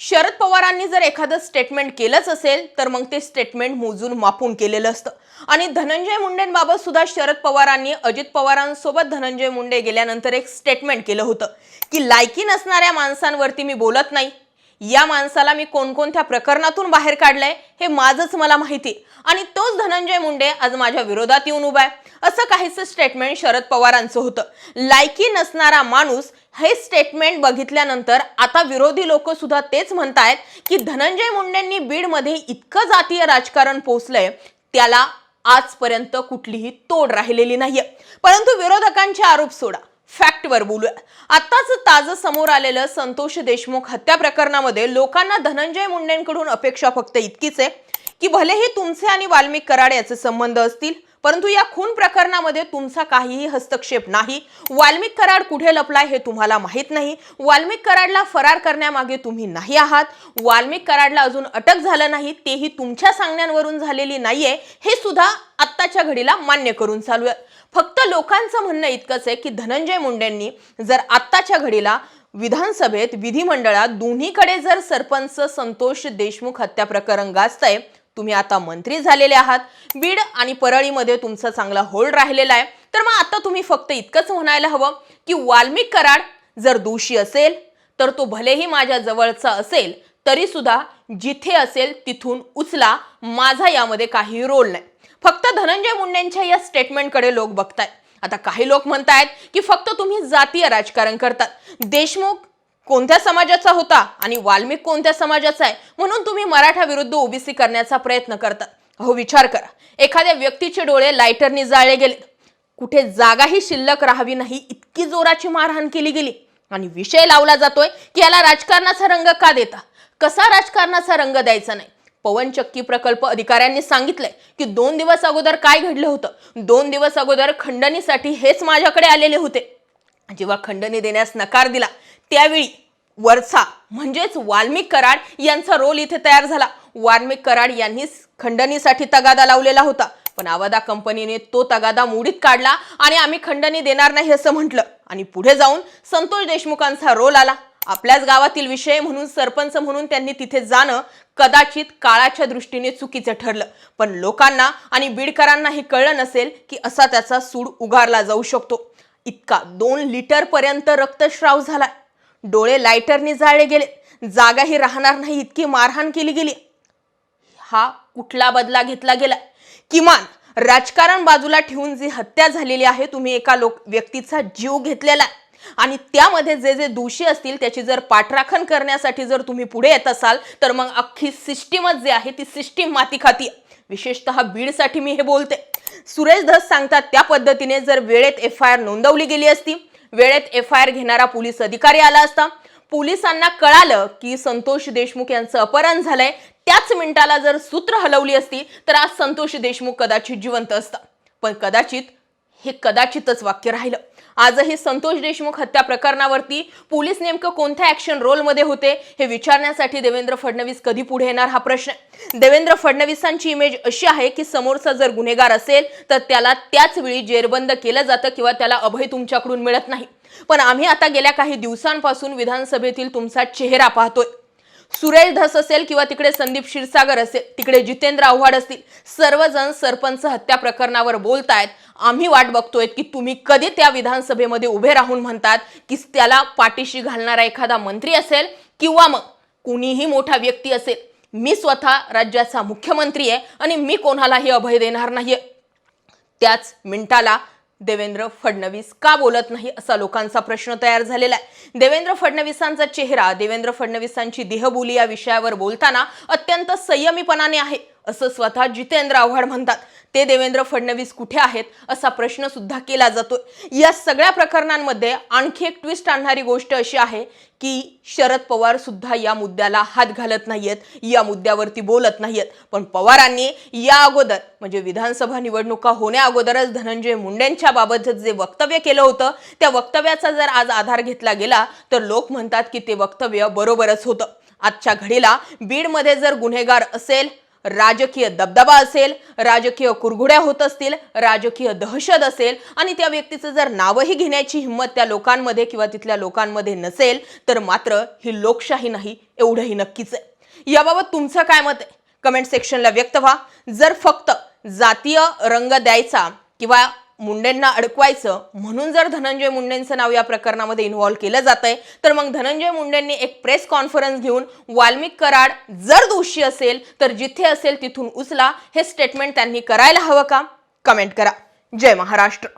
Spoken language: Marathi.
शरद पवारांनी जर एखादं स्टेटमेंट केलंच असेल तर मग ते स्टेटमेंट मोजून मापून केलेलं असतं. आणि धनंजय मुंडेंबाबत सुद्धा शरद पवारांनी अजित पवारांसोबत धनंजय मुंडे गेल्यानंतर एक स्टेटमेंट केलं होतं की लायकी नसणाऱ्या माणसांवरती मी बोलत नाही. या माणसाला मी कोणकोणत्या प्रकरणातून बाहेर काढलंय हे माझंच मला माहिती आणि तोच धनंजय मुंडे आज माझ्या विरोधात येऊन उभा आहे. असं काहीच स्टेटमेंट शरद पवारांचं होतं. लायकी नसणारा माणूस हे स्टेटमेंट बघितल्यानंतर आता विरोधी लोक सुद्धा तेच म्हणतायत की धनंजय मुंडेंनी बीडमध्ये इतकं जातीय राजकारण पोचलंय त्याला आजपर्यंत कुठलीही तोड राहिलेली नाहीये. परंतु विरोधकांचे आरोप सोडा. फॅक्टवर बोलूया. आत्ताच ताजं समोर आलेलं संतोष देशमुख हत्या प्रकरणामध्ये लोकांना धनंजय मुंडेंकडून अपेक्षा फक्त इतकीच आहे. की भलेही तुमचे आणि वाल्मिक कराड याचे संबंध असतील परंतु या खून प्रकरणामध्ये तुमचा काहीही हस्तक्षेप नाही. वाल्मिक कराड कुठे लपलाय हे तुम्हाला माहीत नाही. वाल्मिक कराडला फरार करण्यामागे तुम्ही नाही आहात. वाल्मिक कराडला अजून अटक झालं नाही तेही तुमच्या सांगण्यांवरून झालेली नाहीये. हे सुद्धा आत्ताच्या घडीला मान्य करून चालू आहे. फक्त लोकांचं म्हणणं इतकंच आहे की धनंजय मुंडेंनी जर आत्ताच्या घडीला विधानसभेत विधिमंडळात दोन्हीकडे जर सरपंच संतोष देशमुख हत्या प्रकरण गाजतंय तुम्ही आता मंत्री झालेले आहात. बीड आणि परळीमध्ये तुमचा चांगला होल्ड राहिलेला आहे. तर मग आता तुम्ही फक्त इतकंच म्हणायला हवं की वाल्मिक कराड जर दोषी असेल तर तो भलेही माझ्या जवळचा असेल तरी सुद्धा जिथे असेल तिथून उचला. माझा यामध्ये काही रोल नाही. फक्त धनंजय मुंडेंच्या या स्टेटमेंटकडे लोक बघतायत. आता काही लोक म्हणतायत की फक्त तुम्ही जातीय राजकारण करतात. देशमुख कोणत्या समाजाचा होता आणि वाल्मिक कोणत्या समाजाचा आहे म्हणून तुम्ही मराठा विरुद्ध ओबीसी करण्याचा प्रयत्न करतात. अहो विचार करा. एखाद्या व्यक्तीचे डोळे लायटरनी जाळले गेले. कुठे जागाही शिल्लक राहावी नाही इतकी जोराची मारहाण केली गेली. आणि विषय लावला जातोय की याला राजकारणाचा रंग का देता? कसा राजकारणाचा रंग द्यायचा नाही? पवन चक्की प्रकल्प अधिकाऱ्यांनी सांगितलंय की दोन दिवस अगोदर काय घडलं होतं? दोन दिवस अगोदर खंडणीसाठी हेच माझ्याकडे आलेले होते. जेव्हा खंडणी देण्यास नकार दिला त्यावेळी वरचा म्हणजेच वाल्मिक कराड यांचा रोल इथे तयार झाला. वाल्मिक कराड यांनीच खंडणीसाठी तगादा लावलेला होता पण आवादा कंपनीने तो तगादा मोडीत काढला आणि आम्ही खंडणी देणार नाही असं म्हटलं. आणि पुढे जाऊन संतोष देशमुखांचा रोल आला. आपल्याच गावातील विषय म्हणून सरपंच म्हणून त्यांनी तिथे जाणं कदाचित काळाच्या दृष्टीने चुकीचं ठरलं. पण लोकांना आणि बीडकरांना हे कळलं नसेल की असा त्याचा सूड उगारला जाऊ शकतो. इतका दोन लिटर पर्यंत रक्तस्राव झाला डोळे लायटरने जाळले गेले. जागाही राहणार नाही इतकी मारहाण केली गेली. हा कुठला बदला घेतला गेला? किमान राजकारण बाजूला ठेवून जी हत्या झालेली आहे तुम्ही एका लोक व्यक्तीचा जीव घेतलेला आहे. आणि त्यामध्ये जे जे दोषी असतील त्याची जर पाठराखण करण्यासाठी जर तुम्ही पुढे येत असाल तर मग अख्खी सिस्टीमच जी आहे ती सिस्टीम माती खाती आहे. विशेषतः बीडसाठी मी हे बोलते. सुरेश धस सांगतात त्या पद्धतीने जर वेळेत एफ आय आर नोंदवली गेली असती वेळेत एफ आय आर घेणारा पोलीस अधिकारी आला असता पोलिसांना कळालं की संतोष देशमुख यांचं अपहरण झालंय. त्याच मिनिटाला जर सूत्र हलवली असती तर आज संतोष देशमुख कदाचित जिवंत असता. पण कदाचित हे कदाचितच वाक्य राहिलं. आजही संतोष देशमुख हत्या प्रकरणावरती पोलीस नेमकं कोणत्या ऍक्शन रोलमध्ये होते हे विचारण्यासाठी देवेंद्र फडणवीस कधी पुढे येणार हा प्रश्न. देवेंद्र फडणवीसांची इमेज अशी आहे की समोरचा जर गुन्हेगार असेल तर त्याला त्याच वेळी जेरबंद केलं जातं किंवा त्याला अभय तुमच्याकडून मिळत नाही. पण आम्ही आता गेल्या काही दिवसांपासून विधानसभेतील तुमचा चेहरा पाहतोय. सुरेश धस असेल किंवा तिकडे संदीप क्षीरसागर असेल तिकडे जितेंद्र आव्हाड असतील सर्वजण सरपंच हत्या प्रकरणावर बोलतायत. आम्ही वाट बघतोय की तुम्ही कधी त्या विधानसभेमध्ये उभे राहून म्हणतात की त्याला पाठीशी घालणारा एखादा मंत्री असेल किंवा मग कुणीही मोठा व्यक्ती असेल. मी स्वतः राज्याचा मुख्यमंत्री आहे आणि मी कोणालाही अभय देणार नाहीये. त्याच मिनिटाला देवेंद्र फडणवीस का बोलत नाही असा लोकांचा प्रश्न तयार झालेला आहे. देवेंद्र फडणवीसांचा चेहरा देवेंद्र फडणवीसांची देहबोली या विषयावर बोलताना अत्यंत संयमीपणाने आहे. असं स्वतः जितेंद्र आव्हाड म्हणतात. ते देवेंद्र फडणवीस कुठे आहेत असा प्रश्न सुद्धा केला जातो या सगळ्या प्रकरणांमध्ये आणखी एक ट्विस्ट आणणारी गोष्ट अशी आहे की शरद पवार सुद्धा या मुद्द्याला हात घालत नाहीयेत या मुद्द्यावरती बोलत नाहीयेत. पण पवारांनी या अगोदर म्हणजे विधानसभा निवडणुका होण्या अगोदरच धनंजय मुंडेंच्या बाबत जे वक्तव्य केलं होतं त्या वक्तव्याचा जर आज आधार घेतला गेला तर लोक म्हणतात की ते वक्तव्य बरोबरच होतं. आजच्या घडीला बीडमध्ये जर गुन्हेगार असेल राजकीय दबदबा असेल राजकीय कुरघुड्या होत असतील राजकीय दहशत असेल आणि त्या व्यक्तीचं जर नावही घेण्याची हिंमत त्या लोकांमध्ये किंवा तिथल्या लोकांमध्ये नसेल तर मात्र ही लोकशाही नाही एवढंही नक्कीच आहे. याबाबत तुमचं काय मत आहे? कमेंट सेक्शनला व्यक्त व्हा. जर फक्त जातीय रंग द्यायचा किंवा मुंडेंना अडकवायचं म्हणून जर धनंजय मुंडेंचं नाव या प्रकरणामध्ये इन्व्हॉल्व्ह केलं जात आहे तर मग धनंजय मुंडेंनी एक प्रेस कॉन्फरन्स घेऊन वाल्मिक कराड जर दोषी असेल तर जिथे असेल तिथून उचला. हे स्टेटमेंट त्यांनी करायला हवं का? कमेंट करा. जय महाराष्ट्र.